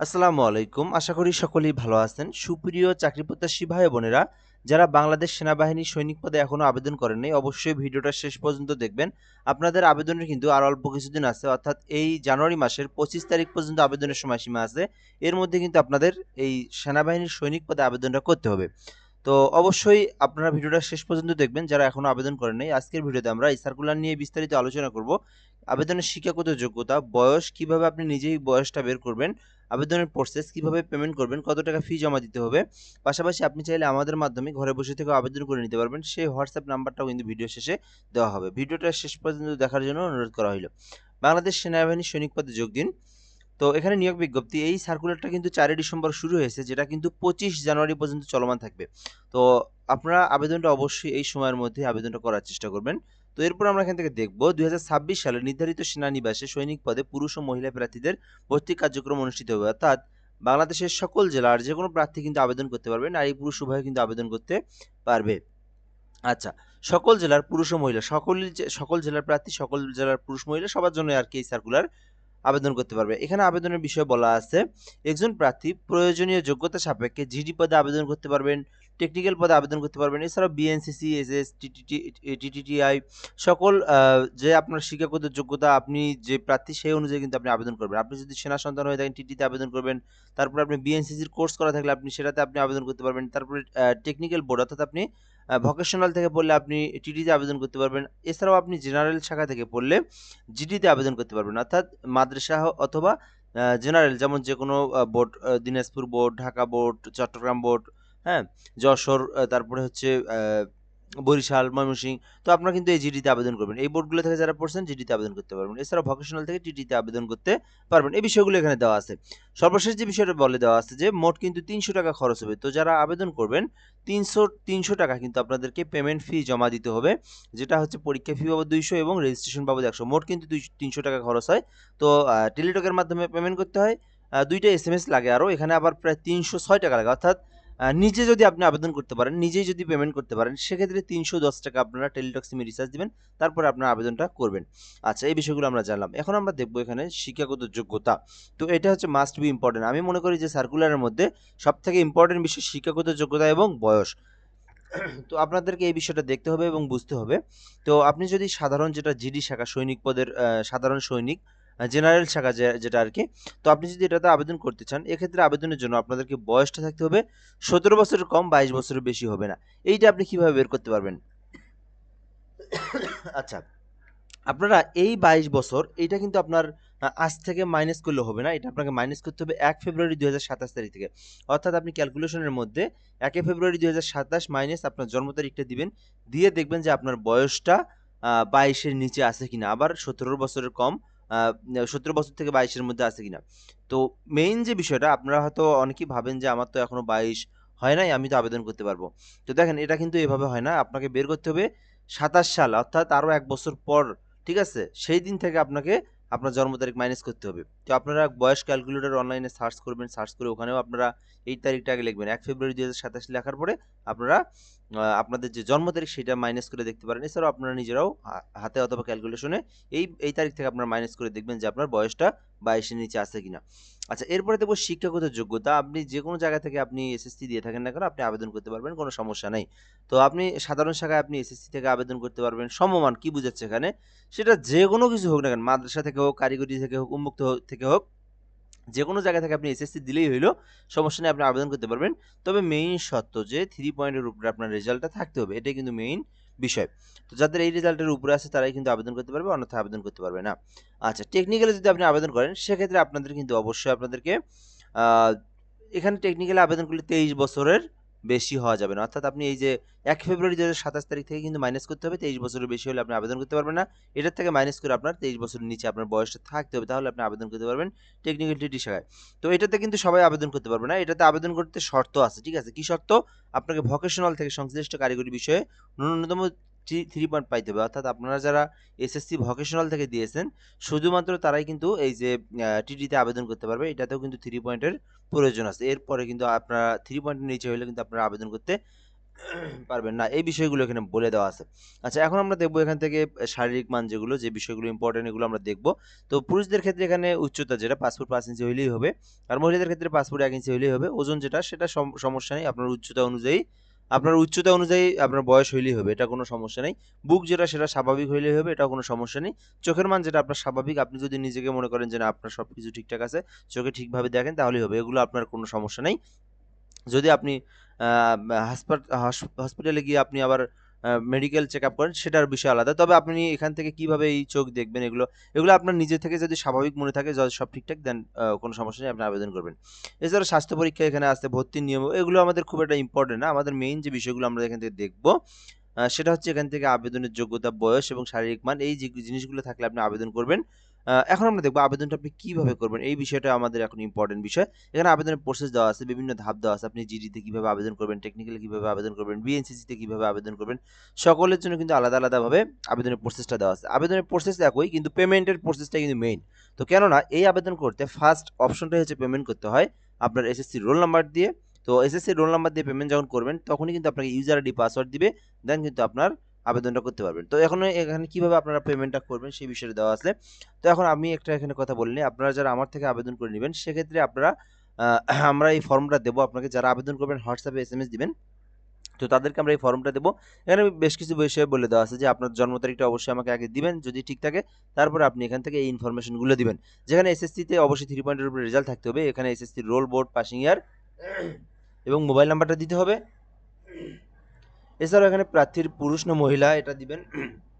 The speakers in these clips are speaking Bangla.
আসসালামু আলাইকুম। আশা করি সকলেই ভালো আছেন। সুপ্রিয় চাকরি প্রত্যাশী ভাই বোনেরা, যারা বাংলাদেশ সেনাবাহিনীর সৈনিক পদে এখনও আবেদন করেননি অবশ্যই ভিডিওটা শেষ পর্যন্ত দেখবেন। আপনাদের আবেদনের কিন্তু আর অল্প কিছুদিন আছে, অর্থাৎ এই জানুয়ারি মাসের পঁচিশ তারিখ পর্যন্ত আবেদনের সময়সীমা আছে। এর মধ্যে কিন্তু আপনাদের এই সেনাবাহিনীর সৈনিক পদে আবেদনটা করতে হবে। তো অবশ্যই আপনারা ভিডিওটা শেষ পর্যন্ত দেখবেন, যারা এখনও আবেদন করেন নাই। আজকের ভিডিওতে আমরা এই সার্কুলার নিয়ে বিস্তারিত আলোচনা করব। আবেদনের শিক্ষাগত যোগ্যতা, বয়স, কীভাবে আপনি নিজেই বয়সটা বের করবেন, আবেদনের প্রসেস কীভাবে পেমেন্ট করবেন, কত টাকা ফি জমা দিতে হবে। পাশাপাশি আপনি চাইলে আমাদের মাধ্যমে ঘরে বসে থেকে আবেদন করে নিতে পারবেন। সেই হোয়াটসঅ্যাপ নাম্বারটাও কিন্তু ভিডিও শেষে দেওয়া হবে। ভিডিওটা শেষ পর্যন্ত দেখার জন্য অনুরোধ করা হলো বাংলাদেশ সেনাবাহিনী সৈনিক পদে যোগ দিন। তো এখানে নিয়োগ বিজ্ঞপ্তি, এই সার্কুলারটা কিন্তু চারই ডিসেম্বর শুরু হয়েছে, যেটা কিন্তু পঁচিশ জানুয়ারি পর্যন্ত চলমান থাকবে। তো আপনারা আবেদনটা অবশ্যই এই সময়ের মধ্যে আবেদনটা করার চেষ্টা করবেন। তো এরপর আমরা এখান থেকে দেখব দু হাজার ছাব্বিশ সালে নির্ধারিত সেনানিবাসে সৈনিক পদে পুরুষ ও মহিলা প্রার্থীদের ভর্তি কার্যক্রম অনুষ্ঠিত হবে। অর্থাৎ বাংলাদেশের সকল জেলার যে কোনো প্রার্থী কিন্তু আবেদন করতে পারবে নারী পুরুষ উভয় কিন্তু আবেদন করতে পারবে। আচ্ছা সকল জেলার পুরুষ ও মহিলা, সকল সকল জেলার প্রার্থী, সকল জেলার পুরুষ মহিলা সবার জন্য আর কি এই সার্কুলার আবেদন করতে পারবে। এখানে আবেদনের বিষয়ে বলা আছে, একজন প্রার্থী প্রয়োজনীয় যোগ্যতা সাপেক্ষে জিডি পদে আবেদন করতে পারবেন। টেকনিক্যাল পদে আবেদন করতে পারবেন। এছাড়াও বিএনসিসি এস এস টিটিটিআই সকল যে আপনার শিক্ষাগত যোগ্যতা, আপনি যে প্রার্থী, সেই অনুযায়ী কিন্তু আপনি আবেদন করবেন। আপনি যদি সেনা সন্তান হয়ে থাকেন টিটিতে আবেদন করবেন। তারপর আপনি বিএনসিসির কোর্স করা থাকলে আপনি সেটাতে আপনি আবেদন করতে পারবেন। তারপরে টেকনিক্যাল বোর্ড অর্থাৎ আপনি ভোকেশনাল থেকে পড়লে আপনি টিটিতে আবেদন করতে পারবেন। এছাড়াও আপনি জেনারেল শাখা থেকে পড়লে জিডিতে আবেদন করতে পারবেন। অর্থাৎ মাদ্রাসা অথবা জেনারেল যেমন যে কোনো board Dinajpur board Dhaka board Chattogram board হ্যাঁ? যশোর তারপরে হচ্ছে বরিশাল, ময়মনসিংহ, তো আপনারা কিন্তু এই জিডিতে আবেদন করবেন। এই বোর্ডগুলো থেকে যারা পড়ছেন জিডিতে আবেদন করতে পারবেন। এছাড়া ভকেশনাল থেকে টিটিতে আবেদন করতে পারবেন। এই বিষয়গুলো এখানে দেওয়া আছে। সর্বশেষ যে বিষয়টা বলে দেওয়া আছে যে, মোট কিন্তু তিনশো টাকা খরচ হবে। তো যারা আবেদন করবেন, তিনশো তিনশো টাকা কিন্তু আপনাদেরকে পেমেন্ট ফি জমা দিতে হবে, যেটা হচ্ছে পরীক্ষা ফি বাবদ দুইশো এবং রেজিস্ট্রেশন বাবদ একশো। মোট কিন্তু তিনশো টাকা খরচ হয়। তো টেলিটকের মাধ্যমে পেমেন্ট করতে হয়। দুইটা এস এম এস লাগে আরও এখানে আবার প্রায় তিনশো ছয় টাকা লাগে। অর্থাৎ নিজে যদি আপনি আবেদন করতে পারেন, নিজেই যদি পেমেন্ট করতে পারেন, সেক্ষেত্রে তিনশো দশ টাকা আপনারা টেলিটক সিমে রিচার্জ দেবেন, তারপরে আপনার আবেদনটা করবেন। আচ্ছা এই বিষয়গুলো আমরা জানলাম। এখন আমরা দেখব এখানে শিক্ষাগত যোগ্যতা। তো এটা হচ্ছে মাস্ট বি ইম্পর্টেন্ট আমি মনে করি যে সার্কুলারের মধ্যে সব থেকে ইম্পর্টেন্ট বিষয় শিক্ষাগত যোগ্যতা এবং বয়স। তো আপনাদেরকে এই বিষয়টা দেখতে হবে এবং বুঝতে হবে। তো আপনি যদি সাধারণ যেটা জিডি শাখা, সৈনিক পদের সাধারণ সৈনিক জেনারেল শাখা যেটা আর কি তো আপনি যদি এটাতে আবেদন করতে চান, এক্ষেত্রে আবেদনের জন্য আপনাদেরকে বয়সটা থাকতে হবে সতেরো বছরের কম, বাইশ বছরের বেশি হবে না। এইটা আপনি কীভাবে বের করতে পারবেন? আচ্ছা আপনারা এই বাইশ বছর, এইটা কিন্তু আপনার আজ থেকে মাইনাস করলে হবে না। এটা আপনাকে মাইনাস করতে হবে এক ফেব্রুয়ারি দুই হাজার সাতাশ তারিখ থেকে। অর্থাৎ আপনি ক্যালকুলেশনের মধ্যে একে ফেব্রুয়ারি দুই হাজার সাতাশ মাইনাস আপনার জন্ম তারিখটা দিবেন। দিয়ে দেখবেন যে আপনার বয়সটা বাইশের নিচে আছে কিনা। আবার সতেরো বছরের কম সতেরো বছর থেকে বাইশের মধ্যে আছে কিনা। তো মেইন যে বিষয়টা, আপনারা হয়তো অনেকেই ভাবেন যে, আমার তো এখনও বাইশ হয় নাই, আমি তো আবেদন করতে পারব। তো দেখেন, এটা কিন্তু এভাবে হয় না। আপনাকে বের করতে হবে সাতাশ সাল, অর্থাৎ আরও এক বছর পর, ঠিক আছে? সেই দিন থেকে আপনাকে আপনার জন্ম তারিখ মাইনাস করতে হবে। তো আপনারা বয়স ক্যালকুলেটর অনলাইনে সার্চ করবেন সার্চ করে ওখানেও আপনারা এই তারিখটা আগে লিখবেন। এক ফেব্রুয়ারি দু হাজার সাতাশ লেখার পরে আপনারা আপনাদের যে জন্ম তারিখ সেটা মাইনাস করে দেখতে পারেন। এছাড়াও আপনারা নিজেরাও হাতে অথবা ক্যালকুলেশনে এই এই তারিখ থেকে আপনারা মাইনাস করে দেখবেন যে আপনার বয়সটা বাইশের নিচে আছে কিনা। আচ্ছা এরপরে দেখব শিক্ষাগত যোগ্যতা। আপনি যে কোনো জায়গা থেকে আপনি এসএসসি দিয়ে থাকেন না কেন, আপনি আবেদন করতে পারবেন, কোনো সমস্যা নেই। তো আপনি সাধারণ শাখায় আপনি এসএসসি থেকে আবেদন করতে পারবেন। সমমান কি বুঝাচ্ছে এখানে? সেটা যে কোনো কিছু হোক না কেন, মাদ্রাসা থেকে হোক, কারিগরি থেকে হোক, উন্মুক্ত থেকে হোক যে কোনো জায়গা থেকে আপনি এসএসসি দিলেই হইল, সমস্যা নেই, আপনি আবেদন করতে পারবেন। তবে মেইন সত্য যে থ্রি পয়েন্টের উপরে আপনার রেজাল্টটা থাকতে হবে, এটাই কিন্তু মেইন বিষয়। তো যাদের এই রেজাল্টের উপরে আছে, তারাই কিন্তু আবেদন করতে পারবে, অন্যথায় আবেদন করতে পারবে না। আচ্ছা টেকনিক্যালে যদি আপনি আবেদন করেন, সেক্ষেত্রে আপনাদের কিন্তু অবশ্যই আপনাদেরকে এখানে টেকনিক্যালে আবেদন করলে তেইশ বছরের বেশি হওয়া যাবে না। অর্থাৎ আপনি এই যে এক ফেব্রুয়ারি দু সাতাশ তারিখ থেকে কিন্তু মাইনাস করতে হবে, তেইশ বছরের বেশি হলে আপনি আবেদন করতে পারবেন না। এটার থেকে মাইনাস করে আপনার তেইশ বছরের নিচে আপনার বয়সটা থাকতে হবে, তাহলে আপনি আবেদন করতে পারবেন টেকনিক্যাল ডিটি শাখায় তো এটাতে কিন্তু সবাই আবেদন করতে পারবে না। এটাতে আবেদন করতে শর্ত আছে, ঠিক আছে? কি শর্ত? আপনাকে ভোকেশনাল থেকে সংশ্লিষ্ট কারিগরি বিষয়ে ন্যূনতম থ্রি পয়েন্ট পাইতে হবে। অর্থাৎ আপনারা যারা এসএসসি ভকেশনাল থেকে দিয়েছেন, শুধুমাত্র তারাই কিন্তু এই যে টিটিতে আবেদন করতে পারবে। এটাতেও কিন্তু থ্রি পয়েন্টের প্রয়োজন আছে। এরপরে কিন্তু আপনারা থ্রি পয়েন্টের নিচে হলে কিন্তু আপনারা আবেদন করতে পারবেন না। এই বিষয়গুলো এখানে বলে দেওয়া আছে। আচ্ছা এখন আমরা দেখব এখান থেকে শারীরিক মান যেগুলো, যে বিষয়গুলো ইম্পর্টেন্ট এগুলো আমরা দেখব। তো পুরুষদের ক্ষেত্রে এখানে উচ্চতা যেটা পাসপোর্ট পাঁচ ইঞ্চি হইলেই হবে। আর মহিলাদের ক্ষেত্রে পাসপোর্ট এক ইঞ্চি হইলেই হবে। ওজন যেটা, সেটা সম- সমস্যা নেই। আপনার উচ্চতা অনুযায়ী আপনার উচ্চতা অনুযায়ী আপনার বয়স হইলেই হবে, এটা কোনো সমস্যা নেই। বুক যেটা, সেটা স্বাভাবিক হইলেই হবে এটা কোনো সমস্যা নেই। চোখের মান যেটা আপনার স্বাভাবিক, আপনি যদি নিজেকে মনে করেন যে না, আপনার সব কিছু ঠিকঠাক আছে, চোখে ঠিকভাবে দেখেন, তাহলেই হবে। এগুলো আপনার কোনো সমস্যা নেই। যদি আপনি হসপিটালে গিয়ে আপনি আবার মেডিকেল চেক আপ করেন, সেটার বিষয় আলাদা। তবে আপনি এখান থেকে কীভাবে এই চোখ দেখবেন এগুলো এগুলো আপনার নিজে থেকে যদি স্বাভাবিক মনে থাকে, যদি সব ঠিকঠাক দেন কোনো সমস্যা নেই, আপনি আবেদন করবেন। এছাড়া স্বাস্থ্য পরীক্ষা এখানে আসতে, ভর্তির নিয়ম, এগুলো আমাদের খুব একটা ইম্পর্টেন্ট না। আমাদের মেইন যে বিষয়গুলো আমরা এখান থেকে দেখব সেটা হচ্ছে এখান থেকে আবেদনের যোগ্যতা, বয়স এবং শারীরিক মান, এই যে জিনিসগুলো থাকলে আপনি আবেদন করবেন। এখন আমরা দেখব আবেদনটা আপনি কীভাবে করবেন। এই বিষয়টা আমাদের এখন ইম্পর্টেন্ট বিষয়। এখানে আবেদনের প্রসেস দেওয়া আছে, বিভিন্ন ধাপ দেওয়া আছে। আপনি জিডিতে কীভাবে আবেদন করবেন টেকনিক্যালি কীভাবে আবেদন করবেন বিএনসিসিতে কীভাবে আবেদন করবেন, সকলের জন্য কিন্তু আলাদা আলাদাভাবে আবেদনের প্রসেসটা দেওয়া আছে। আবেদনের প্রসেস একই, কিন্তু পেমেন্টের প্রসেসটা কিন্তু মেইন তো কেননা, এই আবেদন করতে ফার্স্ট অপশনটাই হচ্ছে পেমেন্ট করতে হয় আপনার এসএসসি রোল নাম্বার দিয়ে। তো এসএসসি রোল নাম্বার দিয়ে পেমেন্ট যখন করবেন, তখনই কিন্তু আপনাকে ইউজার আইডি পাসওয়ার্ড দিবে দেন কিন্তু আপনার আবেদনটা করতে পারবেন। তো এখন এখানে কীভাবে আপনারা পেমেন্টটা করবেন সেই বিষয়ে দেওয়া আছে। তো এখন আমি একটা এখানে কথা বলিনি আপনারা যারা আমার থেকে আবেদন করে নেবেন, সেক্ষেত্রে আপনারা আমরা এই ফর্মটা দেবো আপনাকে। যারা আবেদন করবেন, হোয়াটসঅ্যাপে এস এম এস দিবেন। তো তাদেরকে আমরা এই ফর্মটা দেবো। এখানে বেশ কিছু বিষয়ে বলে দেওয়া আছে যে, আপনার জন্ম তারিখটা অবশ্যই আমাকে আগে দিবেন। যদি ঠিক থাকে, তারপরে আপনি এখান থেকে এই ইনফরমেশনগুলো দিবেন। যেখানে এসএসসিতে অবশ্যই থ্রি পয়েন্টের উপরে রেজাল্ট থাকতে হবে। এখানে SSC roll board passing year এবং মোবাইল নাম্বারটা দিতে হবে। এছাড়াও এখানে প্রার্থীর পুরুষ না মহিলা এটা দিবেন।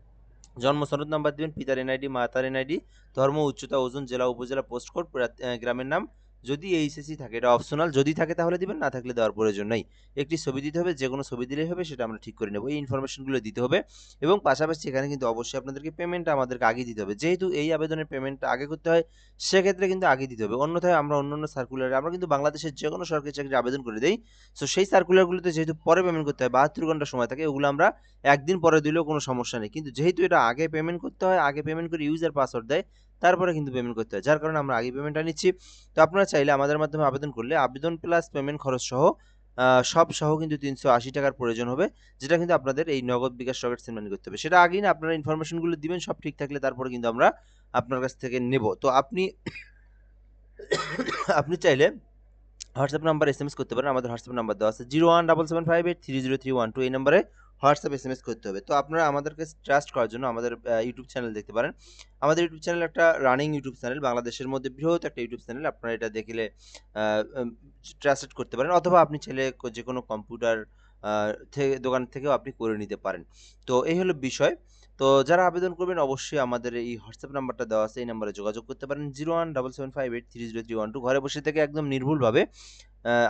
জন্ম সনদ নাম্বার দিবেন, পিতার এনআইডি মাতার এনআইডি ধর্ম, উচ্চতা, ওজন, জেলা, উপজেলা, পোস্ট কোড গ্রামের নাম যদি এইচএসসি থাকে, এটা অপশনাল যদি থাকে তাহলে দিবেন, না থাকলে দেওয়ার প্রয়োজন নেই। একটি ছবি দিতে হবে যে কোনো ছবি দিলেই হবে, সেটা আমরা ঠিক করে নেব। এই ইনফরমেশনগুলো দিতে হবে। এবং পাশাপাশি এখানে কিন্তু অবশ্যই আপনাদেরকে পেমেন্টটা আমাদেরকে আগে দিতে হবে। যেহেতু এই আবেদনের পেমেন্টটা আগে করতে হয়, সেক্ষেত্রে কিন্তু আগে দিতে হবে। অন্যথায় আমরা অন্য অন্য সার্কুলারে আমরা কিন্তু বাংলাদেশের যে কোনো সরকারি চাকরি আবেদন করে দেই। সো সেই সার্কুলারগুলোতে যেহেতু পরে পেমেন্ট করতে হয়, বাহাত্তর ঘণ্টা সময় থাকে ওগুলো আমরা একদিন পরে দিলেও কোনো সমস্যা নেই। কিন্তু যেহেতু এটা আগে পেমেন্ট করতে হয়, আগে পেমেন্ট করে ইউজার পাসওয়ার্ড দেয় তারপরে কিন্তু পেমেন্ট করতে হয়। যার কারণে আমরা আগে পেমেন্টটা নিচ্ছি। তো আপনারা চাইলে আমাদের মাধ্যমে আবেদন করলে আবেদন প্লাস পেমেন্ট খরচ সহ সব সহ কিন্তু তিনশো আশি টাকার প্রয়োজন হবে, যেটা কিন্তু আপনাদের এই নগদ বিকাশ রকেট সেন্ড করতে হবে। সেটা আগেই না, আপনারা ইনফরমেশনগুলো দিবেন, সব ঠিক থাকলে তারপরে কিন্তু আমরা আপনার কাছ থেকে নেব। তো আপনি আপনি চাইলে হোয়াটসঅ্যাপ নাম্বার এস করতে পারেন। আমাদের হোয়াটসঅ্যাপ নাম্বার দেওয়া আছে zero one double seven five eight three zero three one two এই নাম্বারে হোয়াটসঅ্যাপ এস এম এস করতে হবে। তো আপনারা আমাদেরকে ট্রাস্ট করার জন্য আমাদের ইউটিউব চ্যানেল দেখতে পারেন। আমাদের ইউটিউব চ্যানেল একটা রানিং ইউটিউব চ্যানেল বাংলাদেশের মধ্যে বৃহৎ একটা ইউটিউব চ্যানেল আপনারা এটা দেখলে ট্রাস্টেড করতে পারেন। অথবা আপনি ছেলে যে কোনো কম্পিউটার থেকে দোকান থেকেও আপনি করে নিতে পারেন। তো এই হলো বিষয়। তো যারা আবেদন করবেন, অবশ্যই আমাদের এই হোয়াটসঅ্যাপ নাম্বারটা দেওয়া আছে। এই নাম্বারে যোগাযোগ করতে পারেন। Zero one double seven five eight three zero three one two ঘরে বসে থেকে একদম নির্ভুলভাবে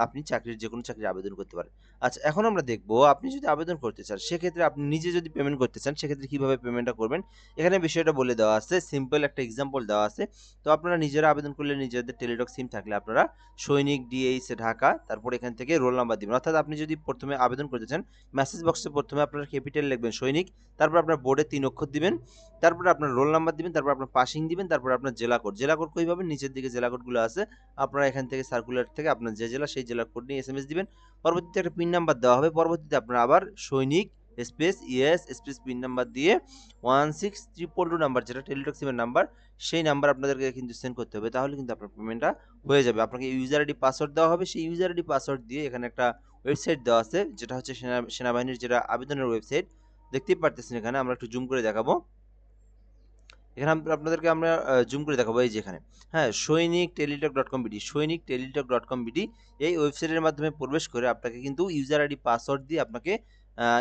আপনি চাকরির যে কোনো চাকরির আবেদন করতে পারেন। আচ্ছা এখন আমরা দেখব, আপনি যদি আবেদন করতে চান, সেক্ষেত্রে আপনি নিজে যদি পেমেন্ট করতে চান, সেক্ষেত্রে কীভাবে পেমেন্টটা করবেন? এখানে বিষয়টা বলে দেওয়া আছে সিম্পল একটা এক্সাম্পল দেওয়া আছে। তো আপনারা নিজেরা আবেদন করলে নিজেদের টেলিটক সিম থাকলে আপনারা সৈনিক ডিএইচ ঢাকা, তারপর এখান থেকে রোল নাম্বার দিবেন। অর্থাৎ আপনি যদি প্রথমে আবেদন করতে চান মেসেজ বক্সে প্রথমে আপনার ক্যাপিটাল লিখবেন সৈনিক, তারপর আপনার বোর্ডে তিন অক্ষর দিবেন, তারপর আপনার রোল নাম্বার দিবেন, তারপর আপনার পাসিং দিবেন, তারপর আপনার জেলা কোড জেলা কোড কইভাবে? নিচের দিকে জেলা কোডগুলো আছে, আপনারা এখান থেকে সার্কুলার থেকে আপনার যে জেলা, সেই জেলার কোড নিয়ে এসএমএস দিবেন। পরবর্তীতে একটা পিন নাম্বার দেওয়া হবে। পরবর্তীতে আপনারা আবার সৈনিক space ES space pin number দিয়ে one six triple two number যেটা টেলিটক সিমের নাম্বার সেই নাম্বার আপনাদেরকে কিন্তু সেন্ড করতে হবে। তাহলে কিন্তু আপনার পেমেন্টটা হয়ে যাবে। আপনাকে ইউজার আইডি পাসওয়ার্ড দেওয়া হবে। সেই ইউজার আইডি পাসওয়ার্ড দিয়ে এখানে একটা ওয়েবসাইট দেওয়া আছে, যেটা হচ্ছে সেনা, সেনাবাহিনীর যেটা আবেদনের ওয়েবসাইট দেখতেই পারতেছেন এখানে, আমরা একটু জুম করে দেখাবো। এখানে আপনাদেরকে আমরা জুম করে দেখাবো এই যেখানে হ্যাঁ সৈনিক টেলিটক ডট কম বিডি, সৈনিক টেলিটক ডট কম বিডি এই ওয়েবসাইটের মাধ্যমে প্রবেশ করে আপনাকে কিন্তু ইউজার আইডি পাসওয়ার্ড দিয়ে আপনাকে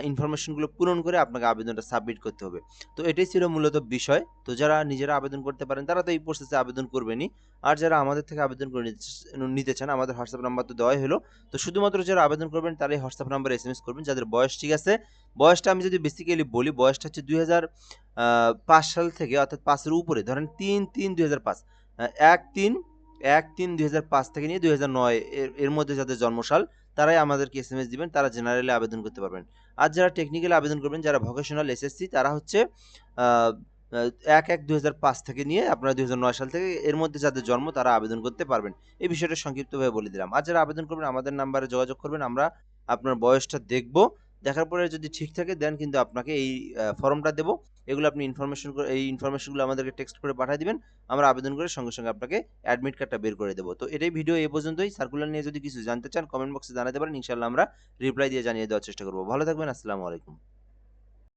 ইনফরমেশনগুলো পূরণ করে আপনাকে আবেদনটা সাবমিট করতে হবে। তো এটাই ছিল মূলত বিষয়। তো যারা নিজেরা আবেদন করতে পারেন, তারা তো এই প্রসেসে আবেদন করবেনই। আর যারা আমাদের থেকে আবেদন করে নিতে- চান, আমাদের হোয়াটসঅ্যাপ নাম্বার তো দেওয়াই হলো। তো শুধুমাত্র যারা আবেদন করবেন, তারাই হোয়াটসঅ্যাপ নাম্বারে এস এম এস করবেন, যাদের বয়স ঠিক আছে। বয়সটা আমি যদি বেসিক্যালি বলি, বয়সটা হচ্ছে দুই হাজার পাঁচ সাল থেকে, অর্থাৎ পাঁচের উপরে, ধরেন তিন তিন, দুই হাজার পাঁচ। এক, তিন এক, তিন, দুই হাজার পাঁচ থেকে নিয়ে দুই হাজার নয় এর এর মধ্যে যাদের জন্মসাল তারাই আমাদেরকে এস এম এস দিবেন, তারা জেনারেলে আবেদন করতে পারবেন। আর যারা টেকনিক্যালি আবেদন করবেন, যারা ভোকেশনাল এসএসসি তারা হচ্ছে এক এক দু থেকে নিয়ে আপনারা দু হাজার নয় সাল থেকে এর মধ্যে যাদের জন্ম, তারা আবেদন করতে পারবেন। এই বিষয়টা সংক্ষিপ্তভাবে বলে দিলাম। আর যারা আবেদন করবেন, আমাদের নাম্বারে যোগাযোগ করবেন, আমরা আপনার বয়সটা দেখব। দেখার পরে যদি ঠিক থাকে দেন কিন্তু আপনাকে এই ফর্মটা দেবো। এগুলো আপনি ইনফরমেশন এই ইনফরমেশনগুলো আমাদেরকে টেক্সট করে পাঠিয়ে দিবেন। আমরা আবেদন করে সঙ্গে সঙ্গে আপনাকে অ্যাডমিট কার্ডটা বের করে দেবো। তো এটাই ভিডিও এই পর্যন্তই। সার্কুলার নিয়ে যদি কিছু জানতে চান কমেন্ট বক্সে জানাতে পারেন। ইনশাল্লাহ আমরা রিপ্লাই দিয়ে জানিয়ে দেওয়ার চেষ্টা করব। ভালো থাকবেন। আসসালামু আলাইকুম।